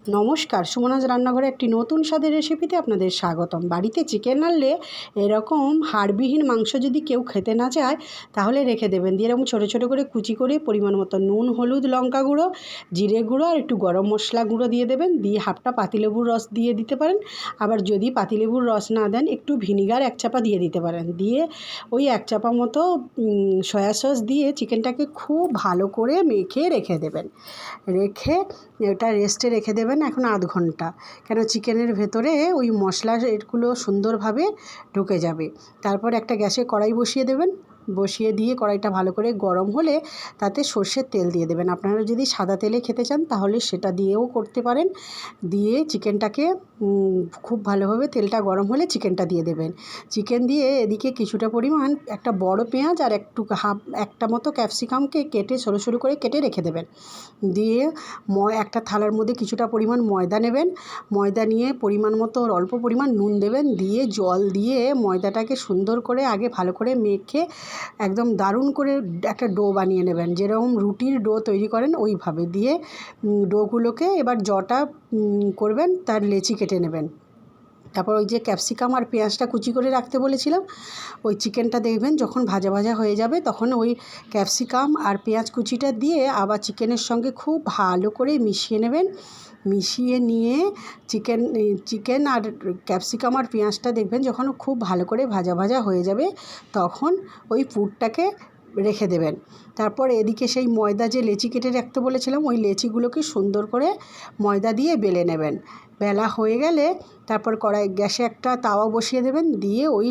নমস্কার, সুমনাজ রান্নাঘরে একটি নতুন স্বাদের রেসিপিতে আপনাদের স্বাগতম। বাড়িতে চিকেন আনলে এরকম হাড়বিহীন মাংস যদি কেউ খেতে না চায়, তাহলে রেখে দেবেন। দিয়ে এরকম ছোটো ছোটো করে কুচি করে পরিমাণ মতো নুন, হলুদ, লঙ্কা গুঁড়ো, জিরে গুঁড়ো আর একটু গরম মশলা গুঁড়ো দিয়ে দেবেন। দিয়ে হাফটা পাতিলেবুর রস দিয়ে দিতে পারেন। আবার যদি পাতিলেবুর রস না দেন, একটু ভিনিগার এক চাপা দিয়ে দিতে পারেন। দিয়ে ওই এক চাপা মতো সয়া সস দিয়ে চিকেনটাকে খুব ভালো করে মেখে রেখে দেবেন। রেখে এটা রেস্টে রেখে দেবেন। এখন আধ ঘণ্টা। কেন চিকেনের ভেতরে ওই মশলা এগুলো সুন্দরভাবে ঢুকে যাবে। তারপর একটা গ্যাসে কড়াই বসিয়ে দেবেন। বসিয়ে দিয়ে কড়াইটা ভালো করে গরম হলে তাতে সর্ষের তেল দিয়ে দেবেন। আপনারা যদি সাদা তেলে খেতে চান তাহলে সেটা দিয়েও করতে পারেন। দিয়ে চিকেনটাকে খুব ভালোভাবে তেলটা গরম হলে চিকেনটা দিয়ে দেবেন। চিকেন দিয়ে এদিকে কিছুটা পরিমাণ একটা বড় পেঁয়াজ আর একটু হাফ, একটা মতো ক্যাপসিকামকে কেটে সরু সরু করে কেটে রেখে দেবেন। দিয়ে ময় একটা থালার মধ্যে কিছুটা পরিমাণ ময়দা নেবেন। ময়দা নিয়ে পরিমাণ মতো অল্প পরিমাণ নুন দেবেন। দিয়ে জল দিয়ে ময়দাটাকে সুন্দর করে আগে ভালো করে মেখে একদম দারুণ করে একটা ডো বানিয়ে নেবেন। যেরকম রুটির ডো তৈরি করেন, ওইভাবে। দিয়ে ডোগুলোকে এবার জটা করবেন, তার লেচি কেটে নেবেন। তারপর ওই যে ক্যাপসিকাম আর পেঁয়াজটা কুচি করে রাখতে বলেছিলাম, ওই চিকেনটা দেখবেন যখন ভাজা ভাজা হয়ে যাবে তখন ওই ক্যাপসিকাম আর পেঁয়াজ কুচিটা দিয়ে আবার চিকেনের সঙ্গে খুব ভালো করে মিশিয়ে নেবেন। মিশিয়ে নিয়ে চিকেন চিকেন আর ক্যাপসিকাম আর পেঁয়াজটা দেখবেন যখন খুব ভালো করে ভাজা ভাজা হয়ে যাবে তখন ওই পুরটাকে রেখে দেবেন। তারপর এদিকে সেই ময়দা যে লেচি কেটে রাখতে বলেছিলাম, ওই লেচিগুলোকে সুন্দর করে ময়দা দিয়ে বেলে নেবেন। বেলা হয়ে গেলে তারপর কড়াই, গ্যাসে একটা তাওয়া বসিয়ে দেবেন। দিয়ে ওই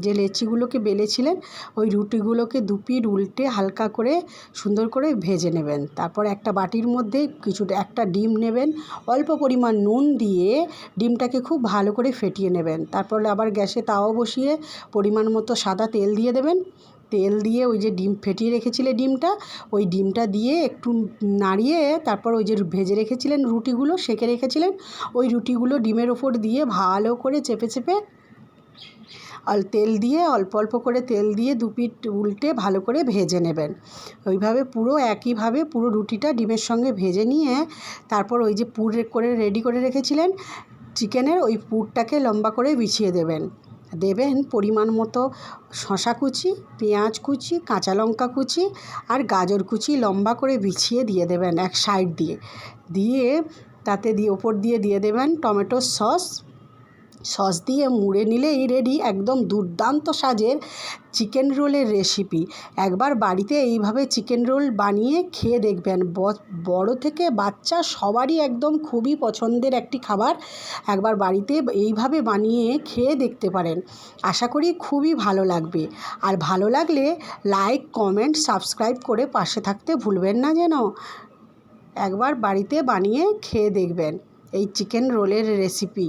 যে লেচিগুলোকে বেলেছিলেন, ওই রুটিগুলোকে দুপিট উল্টে হালকা করে সুন্দর করে ভেজে নেবেন। তারপর একটা বাটির মধ্যে কিছুটা, একটা ডিম নেবেন। অল্প পরিমাণ নুন দিয়ে ডিমটাকে খুব ভালো করে ফেটিয়ে নেবেন। তারপর আবার গ্যাসে তাওয়া বসিয়ে পরিমাণ মতো সাদা তেল দিয়ে দেবেন। তেল দিয়ে ওই যে ডিম ফেটিয়ে রেখেছিলে ডিমটা, ওই ডিমটা দিয়ে একটু নাড়িয়ে তারপর ওই যে ভেজে রেখেছিলেন রুটিগুলো, সেঁকে রেখেছিলেন, ওই রুটিগুলো ডিমের ওপর দিয়ে ভালো করে চেপে চেপে আর তেল দিয়ে অল্প অল্প করে তেল দিয়ে দু পিঠ উল্টে ভালো করে ভেজে নেবেন। ওইভাবে পুরো একইভাবে পুরো রুটিটা ডিমের সঙ্গে ভেজে নিয়ে তারপর ওই যে পুর করে রেডি করে রেখেছিলেন, চিকেনের ওই পুরটাকে লম্বা করে বিছিয়ে দেবেন। দেবেন পরিমাণ মতো শশা কুচি, পেঁয়াজ কুচি, কাঁচা লঙ্কা কুচি আর গাজর কুচি লম্বা করে বিছিয়ে দিয়ে দেবেন এক সাইড দিয়ে। দিয়ে তাতে দিয়ে ওপর দিয়ে দিয়ে দেবেন টমেটোর সস সস দিয়ে মুড়ে নিলেই রেডি একদম দুর্দান্ত সাজের চিকেন রোলের রেসিপি একবার বাড়িতে এইভাবে চিকেন রোল বানিয়ে খেয়ে দেখবেন। বড় থেকে বাচ্চা সবারই একদম খুবই পছন্দের একটি খাবার। একবার বাড়িতে এইভাবে বানিয়ে খেয়ে দেখতে পারেন। আশা করি খুবই ভালো লাগবে। আর ভালো লাগলে লাইক কমেন্ট সাবস্ক্রাইব করে পাশে থাকতে ভুলবেন না যেন। একবার বাড়িতে বানিয়ে খেয়ে দেখবেন। এই চিকেন রোলের রেসিপি